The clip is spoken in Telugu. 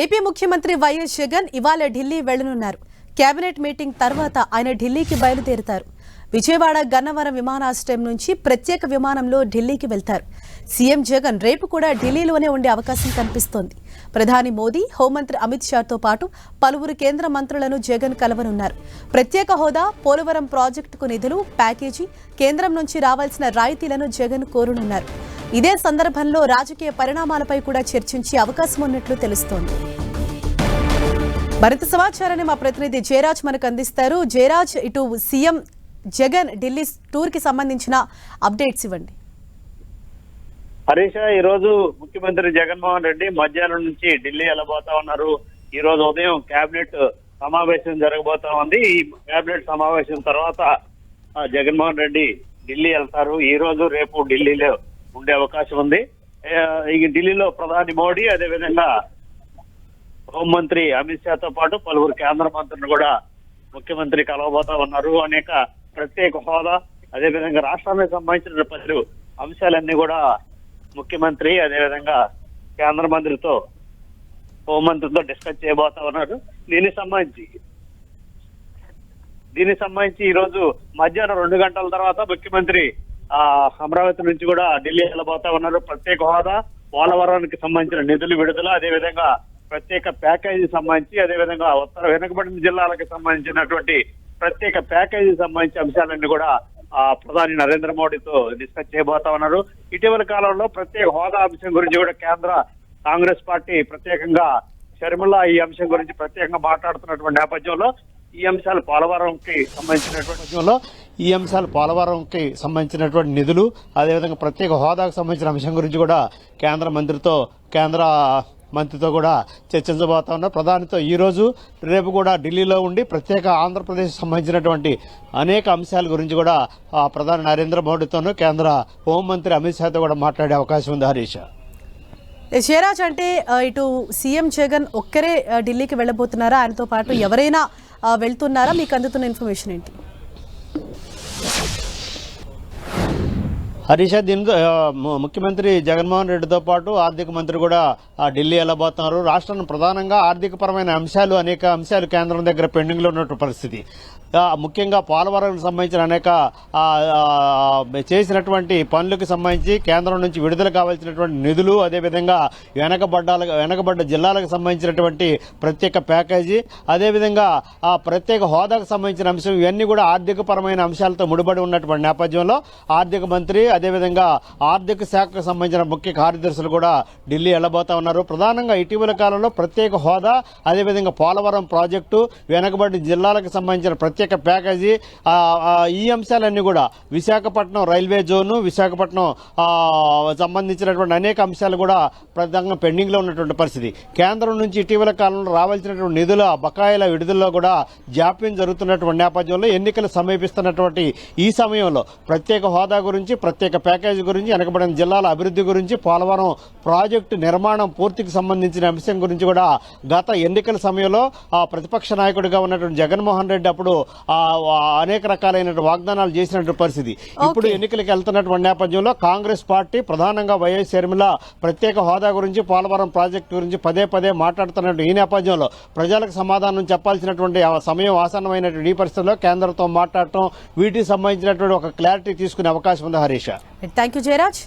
ఏపీ ముఖ్యమంత్రి వైఎస్ జగన్ ఇవాళ ఢిల్లీ వెళ్ళనున్నారు కేబినెట్ మీటింగ్ తర్వాత ఆయన ఢిల్లీకి బయలుదేరుతారు. విజయవాడ గన్నవరం విమానాశ్రయం నుంచి ప్రత్యేక విమానంలో ఢిల్లీకి వెళ్తారు. సీఎం జగన్ రేపు కూడా ఢిల్లీలోనే ఉండే అవకాశం కనిపిస్తోంది. ప్రధాని మోదీ హోంమంత్రి అమిత్ షాతో పాటు పలువురు కేంద్ర మంత్రులను జగన్ కలవనున్నారు. ప్రత్యేక హోదా పోలవరం ప్రాజెక్టుకు నిధులు ప్యాకేజీ కేంద్రం నుంచి రావాల్సిన రాయితీలను జగన్ కోరనున్నారు. ఇదే సందర్భంలో రాజకీయ పరిణామాలపై కూడా చర్చించే అవకాశం ఉన్నట్లు తెలుస్తోంది. మరింత సమాచారాన్ని మా ప్రతినిధి జయరాజ్ మనకు అందిస్తారు. జయరాజ్ ఇటు సీఎం జగన్ ఢిల్లీ టూర్కి సంబంధించిన అప్డేట్స్ ఇవ్వండి. హరీష ఈ రోజు ముఖ్యమంత్రి జగన్మోహన్ రెడ్డి మధ్యాహ్నం నుంచి ఢిల్లీ వెళ్ళబోతా ఉన్నారు. ఈ రోజు ఉదయం కేబినెట్ సమావేశం జరగబోతా ఉంది. ఈ కేబినెట్ సమావేశం తర్వాత జగన్మోహన్ రెడ్డి ఢిల్లీ వెళ్తారు. ఈ రోజు రేపు ఢిల్లీలో ఉండే అవకాశం ఉంది. ఈ ఢిల్లీలో ప్రధాని మోడీ అదేవిధంగా హోంమంత్రి అమిత్ షాతో పాటు పలువురు కేంద్ర మంత్రులు కూడా ముఖ్యమంత్రి కలవబోతా ఉన్నారు. అనేక ప్రత్యేక హోదా అదేవిధంగా రాష్ట్రానికి సంబంధించిన పలు అంశాలన్నీ కూడా ముఖ్యమంత్రి అదేవిధంగా కేంద్ర మంత్రితో హోంమంత్రితో డిస్కస్ చేయబోతా ఉన్నారు. దీనికి సంబంధించి దీనికి సంబంధించి ఈరోజు మధ్యాహ్నం రెండు గంటల తర్వాత ముఖ్యమంత్రి అమరావతి నుంచి కూడా ఢిల్లీ వెళ్ళబోతా ఉన్నారు. ప్రత్యేక హోదా పోలవరానికి సంబంధించిన నిధులు విడుదల అదేవిధంగా ప్రత్యేక ప్యాకేజీ సంబంధించి అదేవిధంగా ఉత్తర వెనుకబడిన జిల్లాలకు సంబంధించినటువంటి ప్రత్యేక ప్యాకేజీ సంబంధించి అంశాలన్నీ కూడా ఆ ప్రధాని నరేంద్ర మోడీతో డిస్కస్ చేయబోతా ఉన్నారు. ఇటీవల కాలంలో ప్రత్యేక హోదా అంశం గురించి కూడా కేంద్ర కాంగ్రెస్ పార్టీ ప్రత్యేకంగా షర్మిల ఈ అంశం గురించి ప్రత్యేకంగా మాట్లాడుతున్నటువంటి నేపథ్యంలో ఈ అంశాలు పోలవరంకి సంబంధించినటువంటి నేపథ్యంలో ఈ అంశాలు పోలవరంకి సంబంధించినటువంటి నిధులు అదేవిధంగా ప్రత్యేక హోదాకు సంబంధించిన అంశం గురించి కూడా కేంద్ర మంత్రితో కేంద్ర మంత్రితో కూడా చర్చించబోతా ఉన్నారు ప్రధానితో ఈరోజు రేపు కూడా ఢిల్లీలో ఉండి ప్రత్యేక ఆంధ్రప్రదేశ్ సంబంధించినటువంటి అనేక అంశాల గురించి కూడా ప్రధాని నరేంద్ర మోడీతోనూ కేంద్ర హోంమంత్రి అమిత్ షాతో కూడా మాట్లాడే అవకాశం ఉంది హరీష్. శివరాజ్ అంటే ఇటు సీఎం జగన్ ఒక్కరే ఢిల్లీకి వెళ్ళబోతున్నారా? ఆయనతో పాటు ఎవరైనా వెళ్తున్నారా? మీకు అందుతున్న ఇన్ఫర్మేషన్ ఏంటి? హరీష దీనితో ముఖ్యమంత్రి జగన్మోహన్ రెడ్డితో పాటు ఆర్థిక మంత్రి కూడా ఢిల్లీ వెళ్ళబోతున్నారు. రాష్ట్రం ప్రధానంగా ఆర్థిక పరమైన అంశాలు అనేక అంశాలు కేంద్రం దగ్గర పెండింగ్లో ఉన్నటువంటి పరిస్థితి. ముఖ్యంగా పోలవరం సంబంధించిన అనేక చేసినటువంటి పనులకు సంబంధించి కేంద్రం నుంచి విడుదల కావాల్సినటువంటి నిధులు అదేవిధంగా వెనకబడ్డాల వెనకబడ్డ జిల్లాలకు సంబంధించినటువంటి ప్రత్యేక ప్యాకేజీ అదేవిధంగా ఆ ప్రత్యేక హోదాకు సంబంధించిన అంశం ఇవన్నీ కూడా ఆర్థిక పరమైన అంశాలతో ముడిపడి ఉన్నటువంటి నేపథ్యంలో ఆర్థిక మంత్రి అదేవిధంగా ఆర్థిక శాఖకు సంబంధించిన ముఖ్య కార్యదర్శులు కూడా ఢిల్లీ వెళ్ళబోతా ఉన్నారు. ప్రధానంగా ఇటీవల కాలంలో ప్రత్యేక హోదా అదేవిధంగా పోలవరం ప్రాజెక్టు వెనకబడి జిల్లాలకు సంబంధించిన ప్రత్యేక ప్యాకేజీ ఈ అంశాలన్నీ కూడా విశాఖపట్నం రైల్వే జోను విశాఖపట్నం సంబంధించినటువంటి అనేక అంశాలు కూడా ప్రధానంగా పెండింగ్లో ఉన్నటువంటి పరిస్థితి. కేంద్రం నుంచి ఇటీవల కాలంలో రావాల్సినటువంటి నిధుల బకాయిల విడుదలలో కూడా జాప్యం జరుగుతున్నటువంటి నేపథ్యంలో ఎన్నికలు సమీపిస్తున్నటువంటి ఈ సమయంలో ప్రత్యేక హోదా గురించి ప్రత్యేక ప్యాకేజీ గురించి వెనకబడిన జిల్లాల అభివృద్ధి గురించి పోలవరం ప్రాజెక్టు నిర్మాణం పూర్తికి సంబంధించిన అంశం గురించి కూడా గత ఎన్నికల సమయంలో ఆ ప్రతిపక్ష నాయకుడిగా ఉన్నటువంటి జగన్మోహన్ రెడ్డి అప్పుడు అనేక రకాలైన వాగ్దానాలు చేసినటువంటి పరిస్థితి. ఇప్పుడు ఎన్నికలకు వెళ్తున్నటువంటి నేపథ్యంలో కాంగ్రెస్ పార్టీ ప్రధానంగా వైఎస్ షర్మిల ప్రత్యేక హోదా గురించి పోలవరం ప్రాజెక్టు గురించి పదే పదే మాట్లాడుతున్నటువంటి ఈ నేపథ్యంలో ప్రజలకు సమాధానం చెప్పాల్సినటువంటి సమయం ఆసన్నమైనటువంటి ఈ పరిస్థితుల్లో కేంద్రంతో మాట్లాడటం వీటికి సంబంధించినటువంటి ఒక క్లారిటీ తీసుకునే అవకాశం ఉంది హరీష్. Thank you Jayaraj